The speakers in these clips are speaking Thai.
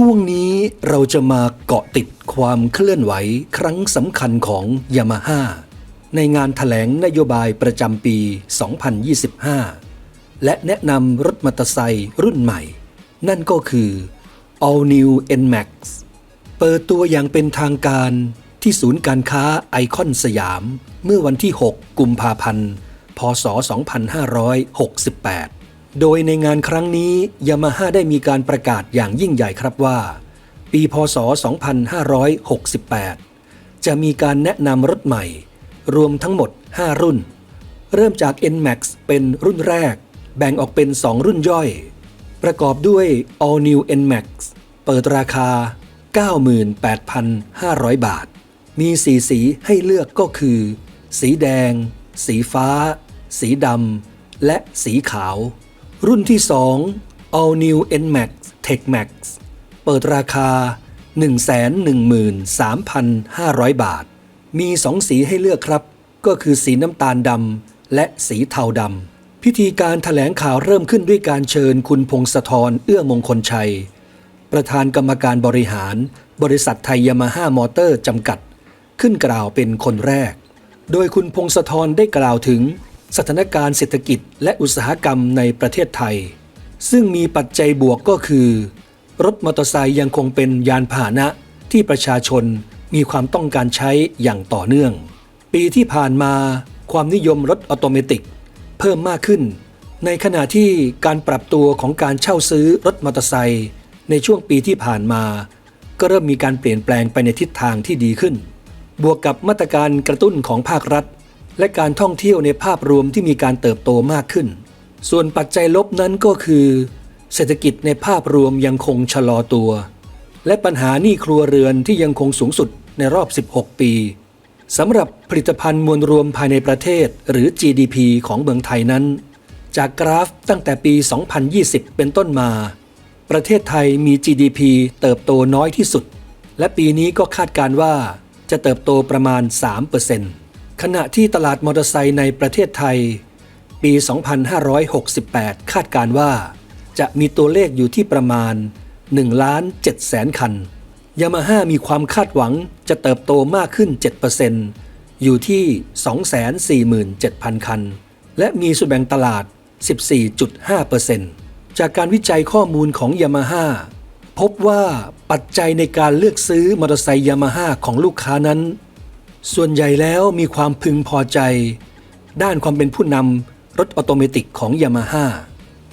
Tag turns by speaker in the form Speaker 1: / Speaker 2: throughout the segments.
Speaker 1: ช่วงนี้เราจะมาเกาะติดความเคลื่อนไหวครั้งสำคัญของยามาฮ่าในงานถแถลงนโยบายประจำปี 2025 และแนะนำรถมอเตอร์ไซค์รุ่นใหม่ นั่นก็คือ All New NMAX เปิดตัวอย่างเป็นทางการที่ศูนย์การค้าไอคอนสยาม เมื่อวันที่ 6 กุมภาพันธ์ พศ 2568 โดยในงานครั้งนี้ยามาฮ่าได้มีการประกาศอย่างยิ่งใหญ่ครับว่า ปีพศ 2568 จะมีการแนะนำรถใหม่ รวมทั้งหมด 5 รุ่น เริ่มจาก NMAX เป็นรุ่นแรก แบ่งออกเป็น 2 รุ่นย่อย ประกอบด้วย All New NMAX เปิดราคา 98,500 บาท มีสีสีให้เลือกก็คือ สีแดง สีฟ้า สีดำและสีขาว รุ่นที่ 2 All New NMAX Tech Max เปิดราคา 113,500 บาท มี 2 สีให้เลือกครับ ก็คือสีน้ำตาลดำและสีเทาดำ พิธีการถแถลงข่าวเริ่มขึ้นด้วยการเชิญคุณพงศธรเอื้อมงคลชัย ประธานกรรมการบริหาร บริษัทไทยยามาฮ่ามอเตอร์จำกัด ขึ้นกล่าวเป็นคนแรก โดยคุณพงศธรได้กล่าวถึง สถานการณ์เศรษฐกิจและอุตสาหกรรมในประเทศไทย ซึ่งมีปัจจัยบวกก็คือ รถมอเตอร์ไซค์ยังคงเป็นยานพาหนะที่ประชาชนมีความต้องการใช้อย่างต่อเนื่อง ปีที่ผ่านมาความนิยมรถออโตเมติก เพิ่มมากขึ้น ในขณะที่การปรับตัวของการเช่าซื้อรถมอเตอร์ไซค์ในช่วงปีที่ผ่านมา ก็เริ่มมีการเปลี่ยนแปลงไปในทิศทางที่ดีขึ้น บวกกับมาตรการกระตุ้นของภาครัฐ และการท่องเที่ยวในภาพรวมที่มีการเติบโตมากขึ้น ส่วนปัจจัยลบนั้นก็คือ เศรษฐกิจในภาพรวมยังคงชะลอตัว และปัญหาหนี้ครัวเรือนที่ยังคงสูงสุดในรอบ 16 ปีสำหรับผลิตภัณฑ์มวลรวมภายในประเทศหรือ GDP ของเมืองไทยนั้น จากกราฟตั้งแต่ปี 2020 เป็นต้นมา ประเทศไทยมี GDP เติบโตน้อยที่สุด และปีนี้ก็คาดการว่าจะเติบโตประมาณ 3% ขณะที่ตลาดมอเตอร์ไซค์ในประเทศไทย ปี 2568 คาดการว่า จะมีตัวเลขอยู่ที่ประมาณ1ล้าน7แสนคัน ยามาฮ่ามีความคาดหวังจะเติบโตมากขึ้น 7%อยู่ที่ 247,000 คัน และมีส่วนแบ่งตลาด 14.5%จากการวิจัยข้อมูลของยามาฮ่าพบว่าปัจจัยในการเลือกซื้อมอเตอร์ไซค์ยามาฮ่าของลูกค้านั้น ส่วนใหญ่แล้วมีความพึงพอใจ ด้านความเป็นผู้นำรถออโตเมติกของยามาฮ่า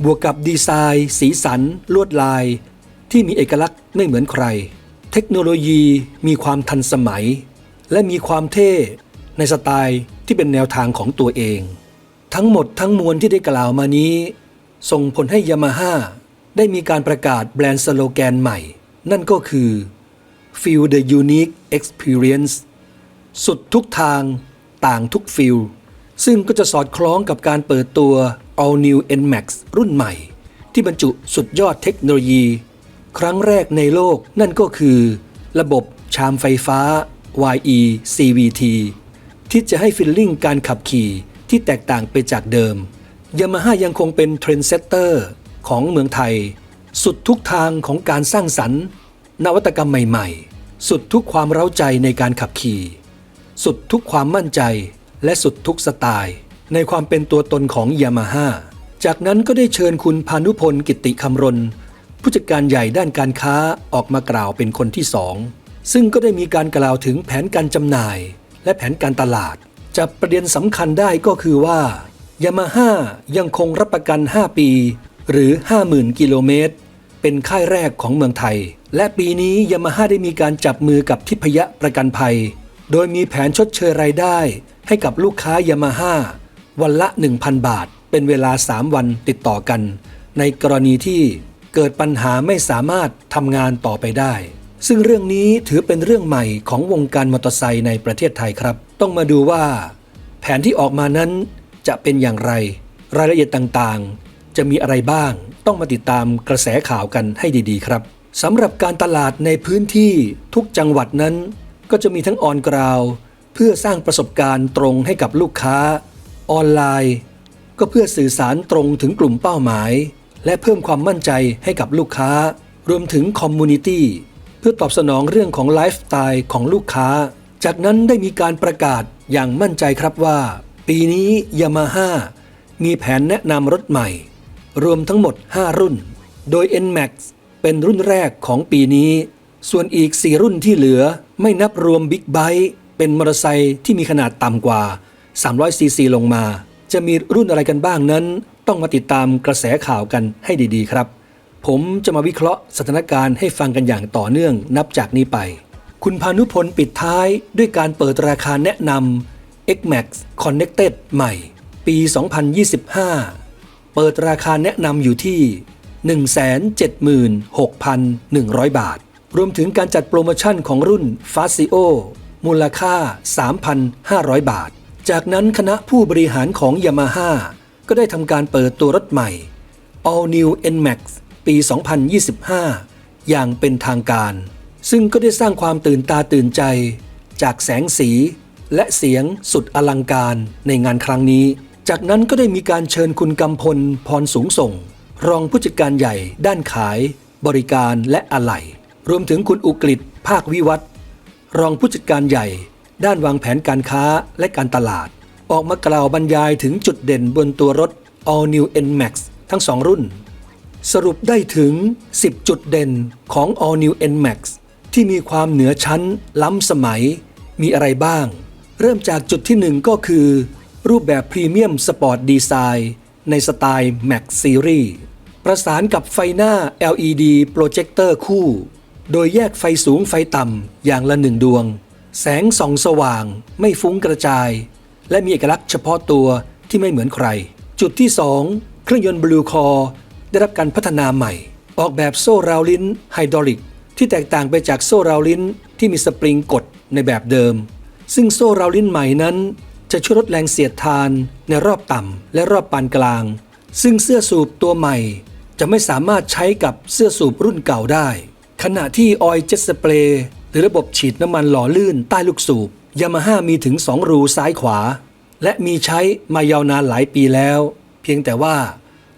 Speaker 1: บวกกับดีไซน์ สีสัน ลวดลาย ที่มีเอกลักษณ์ไม่เหมือนใคร เทคโนโลยีมีความทันสมัย และมีความเท่ในสไตล์ที่เป็นแนวทางของตัวเอง ทั้งหมดทั้งมวลที่ได้กล่าวมานี้ ส่งผลให้ยามาฮ่าได้มีการประกาศแบรนด์สโลแกนใหม่ นั่นก็คือ Feel the Unique Experience สุดทุกทางต่างทุกฟิลซึ่งก็จะสอดคล้องกับการเปิดตัว All New NMAX รุ่นใหม่ ที่บรรจุสุดยอดเทคโนโลยี ครั้งแรกในโลกนั่นก็คือ ระบบชามไฟฟ้า YE CVT ที่จะให้ฟิลลิ่งการขับขี่ที่แตกต่างไปจากเดิมยามาฮ่ายังคงเป็นเทรนเซตเตอร์ของเมืองไทย สุดทุกทางของการสร้างสรรค์ นวัตกรรมใหม่ ๆ สุดทุกความเร้าใจในการขับขี่ สุดทุกความมั่นใจ และสุดทุกสไตล์ ในความเป็นตัวตนของยามาฮ่าจากนั้นก็ได้เชิญคุณพานุพลกิติคำรณ ผู้จัดการใหญ่ด้านการค้าออกมากล่าวเป็นคนที่สองซึ่งก็ได้มีการกล่าวถึงแผนการจำหน่าย และแผนการตลาดจับประเด็นสำคัญได้ก็คือว่ายามาฮ่ายังคงรับประกัน 5 ปี หรือ 50,000 กิโลเมตร เป็นค่ายแรกของเมืองไทย และปีนี้ยามาฮ่าได้มีการจับมือกับทิพยะประกันภัย โดยมีแผนชดเชยรายได้ ให้กับลูกค้ายามาฮ่าวันละ 1,000 บาท เป็นเวลา 3 วันติดต่อกัน ในกรณีที่เกิดปัญหาไม่สามารถทำงานต่อไปได้ ซึ่งเรื่องนี้ถือเป็นเรื่องใหม่ของวงการมอเตอร์ไซค์ในประเทศไทยครับ ต้องมาดูว่า แผนที่ออกมานั้นจะเป็นอย่างไร รายละเอียดต่างๆ จะมีอะไรบ้าง ต้องมาติดตามกระแสข่าวกันให้ดีๆ ครับสำหรับการตลาดในพื้นที่ทุกจังหวัดนั้น ก็จะมีทั้งออนกราวเพื่อสร้างประสบการณ์ตรงให้กับลูกค้า ออนไลน์ ก็เพื่อสื่อสารตรงถึงกลุ่มเป้าหมาย และเพิ่มความมั่นใจให้กับลูกค้า รวมถึงคอมมูนิตี้เพื่อตอบสนองเรื่องของไลฟ์สไตล์ของลูกค้า จากนั้นได้มีการประกาศอย่างมั่นใจครับว่า ปีนี้ยามาฮ่ามีแผนแนะนำรถใหม่ รวมทั้งหมด 5 รุ่น โดย NMAX เป็นรุ่นแรกของปีนี้ ส่วนอีก 4 รุ่นที่เหลือไม่นับรวมบิ๊กไบค์เป็นมอเตอร์ไซค์ที่มีขนาดต่ำกว่า 300 ซีซีลงมา จะมีรุ่นอะไรกันบ้างนั้น ต้องมาติดตามกระแสข่าวกันให้ดีๆครับ ผมจะมาวิเคราะห์สถานการณ์ให้ฟังกันอย่างต่อเนื่องนับจากนี้ไป คุณพานุพลปิดท้ายด้วยการเปิดราคาแนะนำ XMAX Connected ใหม่ ปี 2025 เปิดราคาแนะนำอยู่ที่ 176,100 บาท รวมถึงการจัดโปรโมชั่นของรุ่น f a s i o มูลค่า 3,500 บาท จากนั้นคณะผู้บริหารของ Yamaha ก็ได้ทำการเปิดตัวรถใหม่ All New NMAX ปี 2025 อย่างเป็นทางการ ซึ่งก็ได้สร้างความตื่นตาตื่นใจ จากแสงสี และเสียงสุดอลังการในงานครั้งนี้ จากนั้นก็ได้มีการเชิญคุณกำพลพรสูงส่ง รองผู้จัดการใหญ่ด้านขาย บริการและอะไหล่ รวมถึงคุณอุกฤษภาควิวัฒน์รองผู้จัดการใหญ่ ด้านวางแผนการค้าและการตลาด ออกมากล่าวบรรยายถึงจุดเด่นบนตัวรถ All New NMAX ทั้งสองรุ่น สรุปได้ถึง 10 จุดเด่นของ All New NMAX ที่มีความเหนือชั้น ล้ำสมัย มีอะไรบ้าง เริ่มจากจุดที่หนึ่งก็คือ รูปแบบพรีเมียมสปอร์ตดีไซน์ในสไตล์ Max Series ประสานกับไฟหน้า LED โปรเจคเตอร์คู่ โดยแยกไฟสูงไฟต่ำอย่างละหนึ่งดวง แสงส่องสว่างไม่ฟุ้งกระจาย และมีเอกลักษณ์เฉพาะตัวที่ไม่เหมือนใคร จุดที่ 2 เครื่องยนต์บลูคอได้รับการพัฒนาใหม่ ออกแบบโซ่ราวลิ้นไฮดรอลิก ที่แตกต่างไปจากโซ่ราวลิ้นที่มีสปริงกดในแบบเดิม ซึ่งโซ่ราวลิ้นใหม่นั้น จะช่วยลดแรงเสียดทานในรอบต่ำและรอบปานกลาง ซึ่งเสื้อสูบตัวใหม่ จะไม่สามารถใช้กับเสื้อสูบรุ่นเก่าได้ ขณะที่ออยล์เจ็ตสเปรย์หรือระบบฉีดน้ำมันหล่อลื่นใต้ลูกสูบยามาฮ่ามีถึง 2 รูซ้ายขวา และมีใช้มายาวนานหลายปีแล้ว เพียงแต่ว่า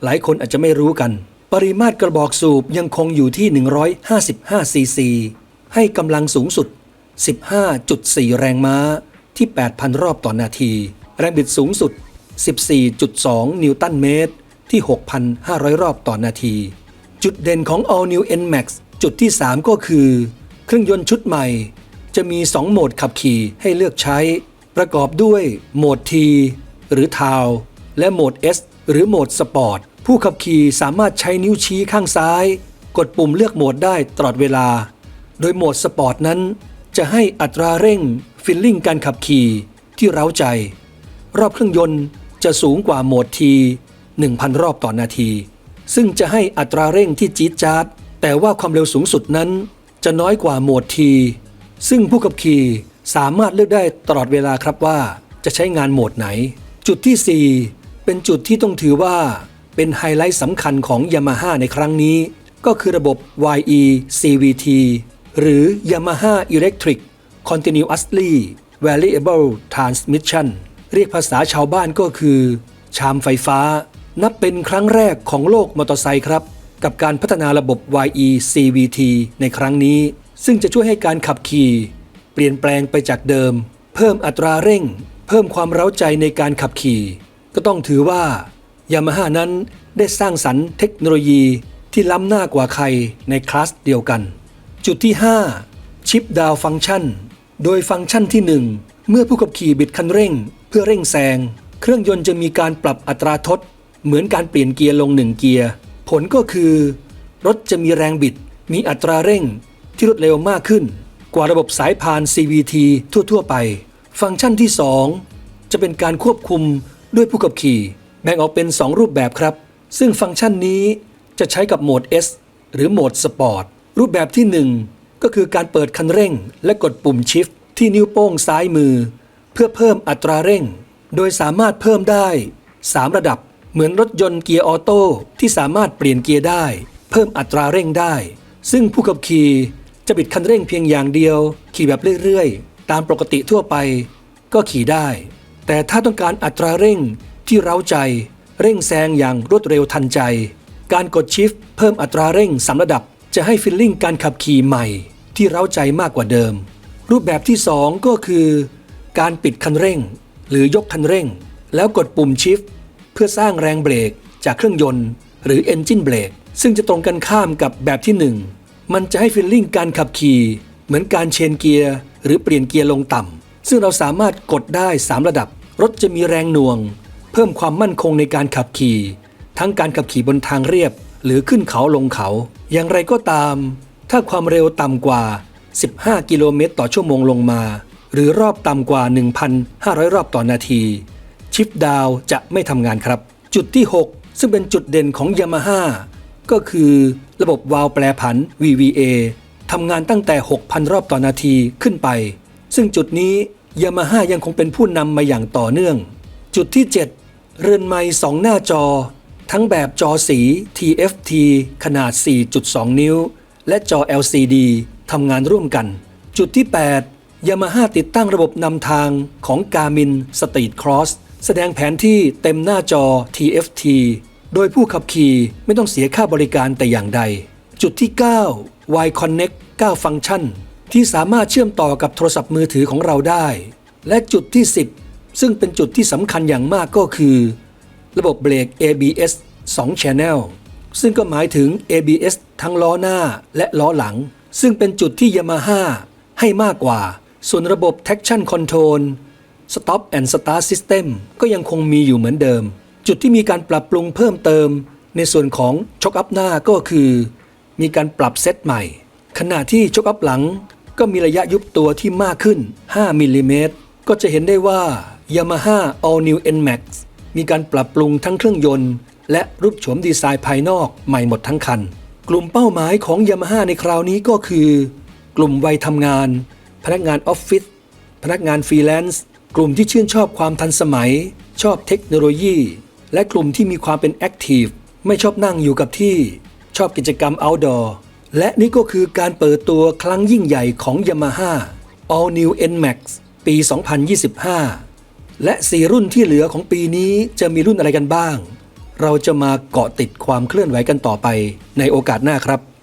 Speaker 1: หลายคนอาจจะไม่รู้กัน ปริมาตรกระบอกสูบยังคงอยู่ที่ 155 ซีซี ให้กำลังสูงสุด 15.4 แรงม้าที่ 8,000 รอบต่อนาที แรงบิดสูงสุด 14.2 นิวตันเมตรที่ 6,500 รอบต่อนาที จุดเด่นของ All New NMAX จุดที่ 3 ก็คือ เครื่องยนต์ชุดใหม่ จะมี 2 โหมดขับขี่ให้เลือกใช้ ประกอบด้วยโหมด T หรือ t o w และโหมด S หรือโหมดสปอร์ตผู้ขับขี่สามารถใช้นิ้วชี้ข้างซ้าย กดปุ่มเลือกโหมดได้ตลอดเวลา โดยโหมดสปอร์ตนั้น จะให้อัตราเร่งฟิลลิ่งการขับขี่ที่เร้าใจ รอบเครื่องยนต์จะสูงกว่าโหมด T 1,000 รอบต่อนาที ซึ่งจะให้อัตราเร่งที่จี๊ดจ๊าด แต่ว่าความเร็วสูงสุดนั้น จะน้อยกว่าโหมด T ซึ่งผู้ขับขี่สามารถเลือกได้ตลอดเวลาครับว่าจะใช้งานโหมดไหน จุดที่ 4 เป็นจุดที่ต้องถือว่าเป็นไฮไลท์สำคัญของ Yamaha ในครั้งนี้ ก็คือระบบ YE CVT หรือ Yamaha Electric Continuously Variable Transmission เรียกภาษาชาวบ้านก็คือ ชามไฟฟ้า นับเป็นครั้งแรกของโลกมอเตอร์ไซค์ครับ กับการพัฒนาระบบ YE CVT ในครั้งนี้ ซึ่งจะช่วยให้การขับขี่ เปลี่ยนแปลงไปจากเดิม เพิ่มอัตราเร่ง เพิ่มความเร้าใจในการขับขี่ ก็ต้องถือว่ายามาฮ่านั้นได้สร้างสรรค์เทคโนโลยีที่ล้ำหน้ากว่าใครในคลาสเดียวกัน จุดที่ 5 ชิปดาวฟังก์ชัน โดยฟังก์ชันที่ 1 เมื่อผู้ขับขี่บิดคันเร่ง เพื่อเร่งแซง เครื่องยนต์จะมีการปรับอัตราทด เหมือนการเปลี่ยนเกียร์ลงหนึ่งเกียร์ ผลก็คือ รถจะมีแรงบิด มีอัตราเร่งที่รวดเร็วมากขึ้น กว่าระบบสายพาน CVT ทั่ว ๆ ไป ฟังก์ชันที่ 2 จะเป็นการควบคุมด้วยผู้ขับขี่ แบ่งออกเป็น 2 รูปแบบครับ ซึ่งฟังก์ชันนี้จะใช้กับโหมด S หรือโหมดสปอร์ตรูปแบบที่ 1 ก็คือการเปิดคันเร่ง และกดปุ่มชิฟที่นิ้วโป้งซ้ายมือ เพื่อเพิ่มอัตราเร่ง โดยสามารถเพิ่มได้ 3 ระดับ เหมือนรถยนต์เกียร์ออโต้ที่สามารถเปลี่ยนเกียร์ได้ เพิ่มอัตราเร่งได้ ซึ่งผู้ขับขี่จะบิดคันเร่งเพียงอย่างเดียว ขี่แบบเรื่อยๆ ตามปกติทั่วไป ก็ขี่ได้ แต่ถ้าต้องการอัตราเร่งที่เร้าใจ เร่งแซงอย่างรวดเร็วทันใจ การกดชิฟเพิ่มอัตราเร่งสามระดับ จะให้ฟิลลิ่งการขับขี่ใหม่ ที่เร้าใจมากกว่าเดิม รูปแบบที่ 2 ก็คือ การปิดคันเร่ง หรือยกคันเร่ง แล้วกดปุ่มชิฟ เพื่อสร้างแรงเบรกจากเครื่องยนต์ หรือ Engine Brake ซึ่งจะตรงกันข้ามกับแบบที่ 1 มันจะให้ฟิลลิ่งการขับขี่ เหมือนการเชนเกียร์ หรือเปลี่ยนเกียร์ลงต่ำ ซึ่งเราสามารถกดได้ 3 ระดับ รถจะมีแรงหน่วง เพิ่มความมั่นคงในการขับขี่ ทั้งการขับขี่บนทางเรียบ หรือขึ้นเขาลงเขา อย่างไรก็ตาม ถ้าความเร็วต่ำกว่า 15 กิโลเมตรต่อชั่วโมงลงมา หรือรอบต่ำกว่า 1,500 รอบต่อนาที ชิปดาวจะไม่ทำงานครับ จุดที่ 6 ซึ่งเป็นจุดเด่นของ Yamaha ก็คือระบบวาล์วแปรผัน VVA ทำงานตั้งแต่ 6,000 รอบต่อนาทีขึ้นไป ซึ่งจุดนี้ Yamaha ยังคงเป็นผู้นำมาอย่างต่อเนื่อง จุดที่ 7 เรือนไม้สองหน้าจอ ทั้งแบบจอสี TFT ขนาด 4.2 นิ้ว และจอ LCD ทำงานร่วมกัน จุดที่ 8 Yamaha ติดตั้งระบบนำทางของ Garmin Street Cross แสดงแผนที่เต็มหน้าจอ TFT โดยผู้ขับขี่ไม่ต้องเสียค่าบริการแต่อย่างใด จุดที่ 9 Y Connect 9 ฟังก์ชัน ที่สามารถเชื่อมต่อกับโทรศัพท์มือถือของเราได้ และจุดที่ 10 ซึ่งเป็นจุดที่สำคัญอย่างมากก็คือ ระบบเบรก ABS 2 Channel ซึ่งก็หมายถึง ABS ทั้งล้อหน้าและล้อหลัง ซึ่งเป็นจุดที่ Yamaha ให้มากกว่า ส่วนระบบ Traction Control Stop and Start System ก็ยังคงมีอยู่เหมือนเดิม จุดที่มีการปรับปรุงเพิ่มเติม ในส่วนของช็อคอัพหน้าก็คือ มีการปรับเซตใหม่ ขณะที่ช็อคอัพหลังก็มีระยะยุบตัวที่มากขึ้น 5มิลลิเมตรก็จะเห็นได้ว่า Yamaha All New NMAX มีการปรับปรุงทั้งเครื่องยนต์ และรูปโฉมดีไซน์ภายนอกใหม่หมดทั้งคัน กลุ่มเป้าหมายของ Yamaha ในคราวนี้ก็คือ กลุ่มวัยทำงาน พนักงานออฟฟิศพนักงานฟรีแลนซ์ กลุ่มที่ชื่นชอบความทันสมัย ชอบเทคโนโลยี และกลุ่มที่มีความเป็นแอคทีฟไม่ชอบนั่งอยู่กับที่ ชอบกิจกรรม outdoor และนี่ก็คือการเปิดตัวครั้งยิ่งใหญ่ของ Yamaha All New NMAX ปี 2025 และ4รุ่นที่เหลือของปีนี้จะมีรุ่นอะไรกันบ้าง เราจะมาเกาะติดความเคลื่อนไหวกันต่อไปในโอกาสหน้าครับ